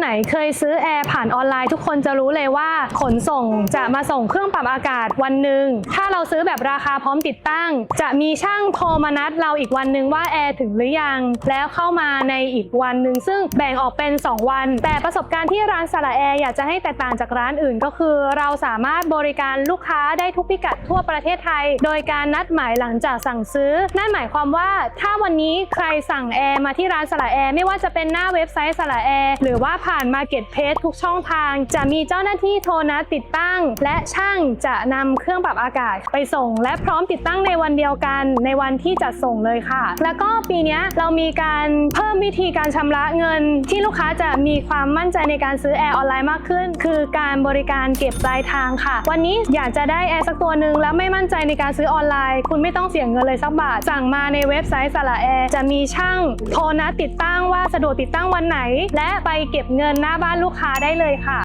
ไหนเคยซื้อแอร์ผ่านออนไลน์ทุกคนจะรู้เลยว่าขนส่งจะมาส่งเครื่องปรับอากาศวันหนึ่งถ้าเราซื้อแบบราคาพร้อมติดตั้ง จะมีช่างโทรมานัดเราอีกวันหนึ่งว่าแอร์ถึงหรือยัง แล้วเข้ามาในอีกวันหนึ่งซึ่งแบ่งออกเป็น 2 วัน แต่ประสบการณ์ที่ร้านสละแอร์อยากจะให้แตกต่างจากร้านอื่น ก็คือ เราสามารถบริการลูกค้าได้ทุกพิกัดทั่วประเทศไทย โดยการนัดหมายหลังจากสั่งซื้อ นั่นหมายความว่าถ้าวันนี้ใครสั่งแอร์มาที่ร้านสละแอร์ไม่ว่าจะเป็นหน้าเว็บไซต์สละแอร์หรือว่าผ่าน Market p l a c e ทุกช่องทาง จะมีเจ้าหน้าที่โทรนัดติดตั้ง และช่างจะนำเครื่องปรับอากาศไปส่ง และพร้อมติดตั้งในวันเดียวกันในวันที่จะส่งเลยค่ะ แล้วก็ปีนี้เรามีการเพิ่มวิธีการชำระเงิน ที่ลูกค้าจะมีความมั่นใจในการซื้อแอร์ออนไลน์มากขึ้น คือการบริการเก็บปลายทางค่ะ วันนี้อยากจะได้แอร์สักตัวหนึ่งแล้วไม่มั่นใจในการซื้อออนไลน์ คุณไม่ต้องเสียเงินเลยสักบาท สั่งมาในเว็บไซต์สละแอร์จะมีช่างโทรนัดติดตั้งว่าสะดวกติดตั้งวันไหน และไปเก็บเงินหน้าบ้านลูกค้าได้เลยค่ะ